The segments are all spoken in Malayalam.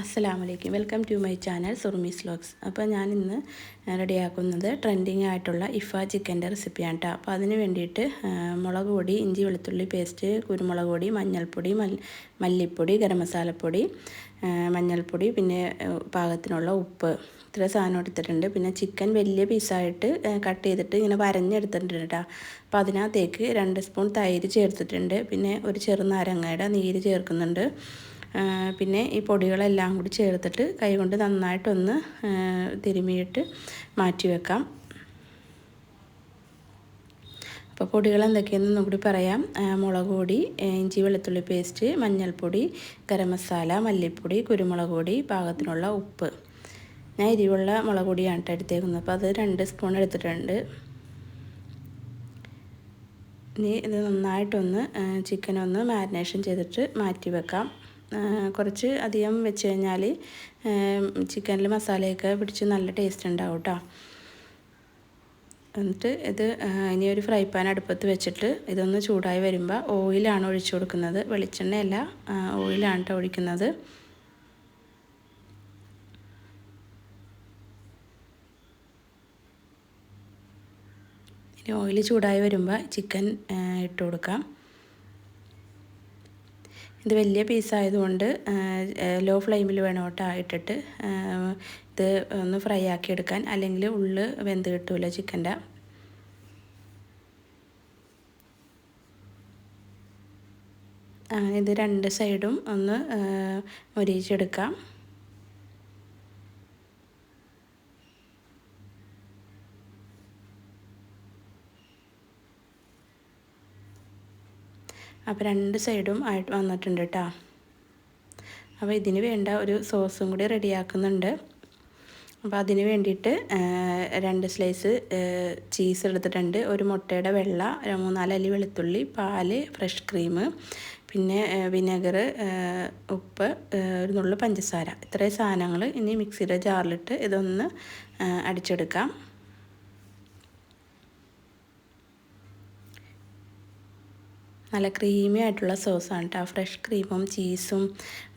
അസ്സലാമലൈക്കും. Welcome to my channel Surumis vlogs അപ്പോൾ ഞാൻ ഇന്ന് റെഡിയാക്കുന്നത് ട്രെൻഡിങ് ആയിട്ടുള്ള ഇഫ ചിക്കന്റെ റെസിപ്പിയാണ് കേട്ടോ അപ്പോൾ അതിന് വേണ്ടിയിട്ട് മുളക് പൊടി ഇഞ്ചി വെളുത്തുള്ളി പേസ്റ്റ് കുരുമുളക് പൊടി മഞ്ഞൾപ്പൊടി മല്ലിപ്പൊടി ഗരം മസാലപ്പൊടി മഞ്ഞൾപ്പൊടി പിന്നെ പാകത്തിനുള്ള ഉപ്പ്. ഇത്ര സാധനം എടുത്തിട്ടുണ്ട്. പിന്നെ ചിക്കൻ വലിയ പീസായിട്ട് കട്ട് ചെയ്തിട്ട് ഇങ്ങനെ വരഞ്ഞെടുത്തിട്ടുണ്ട് കേട്ടോ അപ്പോൾ അതിനകത്തേക്ക് രണ്ട് സ്പൂൺ തൈര് ചേർത്തിട്ടുണ്ട്. പിന്നെ ഒരു ചെറുനാരങ്ങയുടെ നീര് ചേർക്കുന്നുണ്ട്. പിന്നെ ഈ പൊടികളെല്ലാം കൂടി ചേർത്തിട്ട് കൈകൊണ്ട് നന്നായിട്ടൊന്ന് തിരുമിയിട്ട് മാറ്റി വെക്കാം. അപ്പോൾ പൊടികൾ എന്തൊക്കെയാണെന്ന് കൂടി പറയാം. മുളക് പൊടി ഇഞ്ചി വെളുത്തുള്ളി പേസ്റ്റ് മഞ്ഞൾപ്പൊടി ഗരം മസാല മല്ലിപ്പൊടി കുരുമുളക് പൊടി പാകത്തിനുള്ള ഉപ്പ്. ഞാൻ എരിവുള്ള മുളക് പൊടിയാണ് കേട്ടോ എടുത്തേക്കുന്നത്. അപ്പോൾ അത് രണ്ട് സ്പൂൺ എടുത്തിട്ടുണ്ട്. ഇനി ഇത് നന്നായിട്ടൊന്ന് ചിക്കനൊന്ന് മാരിനേഷൻ ചെയ്തിട്ട് മാറ്റി വെക്കാം. കുറച്ച് അധികം വെച്ച് കഴിഞ്ഞാൽ ചിക്കനിൽ മസാലയൊക്കെ പിടിച്ച് നല്ല ടേസ്റ്റ് ഉണ്ടാവും കേട്ടോ എന്നിട്ട് ഇത് ഇനി ഒരു ഫ്രൈ പാൻ അടുപ്പത്ത് വെച്ചിട്ട് ഇതൊന്ന് ചൂടായി വരുമ്പോൾ ഓയിലാണ് ഒഴിച്ചു കൊടുക്കുന്നത്. വെളിച്ചെണ്ണയല്ല ഓയിലാണ് കേട്ടോ ഒഴിക്കുന്നത്. ഇനി ഓയിൽ ചൂടായി വരുമ്പോൾ ചിക്കൻ ഇട്ട് കൊടുക്കാം. ഇത് വലിയ പീസായതുകൊണ്ട് ലോ ഫ്ലെയിമിൽ വേണം കേട്ടോ ഇട്ടിട്ട്. ഇത് ഒന്ന് ഫ്രൈ ആക്കി എടുക്കാൻ. അല്ലെങ്കിൽ ഉള്ളു വെന്ത് കിട്ടൂല ചിക്കന്റെ ഇത് രണ്ട് സൈഡും ഒന്ന് മൊരിയിച്ചെടുക്കാം. അപ്പോൾ രണ്ട് സൈഡും ആയിട്ട് വന്നിട്ടുണ്ട് കേട്ടോ. അപ്പോൾ ഇതിന് വേണ്ട ഒരു സോസും കൂടി റെഡിയാക്കുന്നുണ്ട്. അപ്പോൾ അതിന് വേണ്ടിയിട്ട് രണ്ട് സ്ലൈസ് ചീസ് എടുത്തിട്ടുണ്ട്. ഒരു മുട്ടയുടെ വെള്ള മൂന്നാൽ അല്ലി വെളുത്തുള്ളി പാൽ ഫ്രഷ് ക്രീം പിന്നെ വിനെഗർ ഉപ്പ് ഒരു നുള്ളു പഞ്ചസാര. ഇത്രയും സാധനങ്ങൾ ഇനി മിക്സിയുടെ ജാറിലിട്ട് ഇതൊന്ന് അടിച്ചെടുക്കാം. നല്ല ക്രീമി ആയിട്ടുള്ള സോസാണ് കേട്ടോ ഫ്രഷ് ക്രീമും ചീസും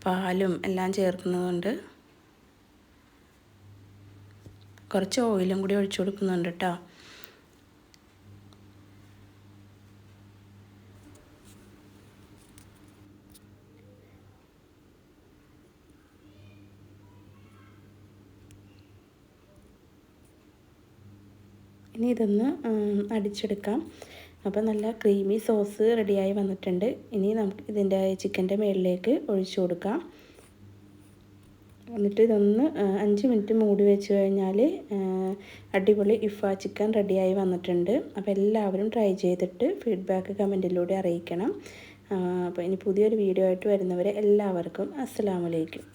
പാലും എല്ലാം ചേർക്കുന്നതുകൊണ്ട് കുറച്ച് ഓയിലും കൂടി ഒഴിച്ചു കൊടുക്കുന്നുണ്ട് കേട്ടോ ഇനി ഇതൊന്ന് അടിച്ചെടുക്കാം. അപ്പോൾ നല്ല ക്രീമി സോസ് റെഡിയായി വന്നിട്ടുണ്ട്. ഇനി നമുക്ക് ഇതിന്റെ ചിക്കന്റെ മുകളിലേക്ക് ഒഴിച്ചു കൊടുക്കാം. എന്നിട്ട് ഇതൊന്ന് അഞ്ച് മിനിറ്റ് മൂടി വെച്ച് കഴിഞ്ഞാൽ അടിപൊളി ഇഫ ചിക്കൻ റെഡിയായി വന്നിട്ടുണ്ട്. അപ്പോൾ എല്ലാവരും ട്രൈ ചെയ്തിട്ട് ഫീഡ്ബാക്ക് കമന്റിലൂടെ അറിയിക്കണം. അപ്പോൾ ഇനി പുതിയൊരു വീഡിയോ ആയിട്ട് വരുന്നവരെ എല്ലാവർക്കും അസ്സാമലൈക്കും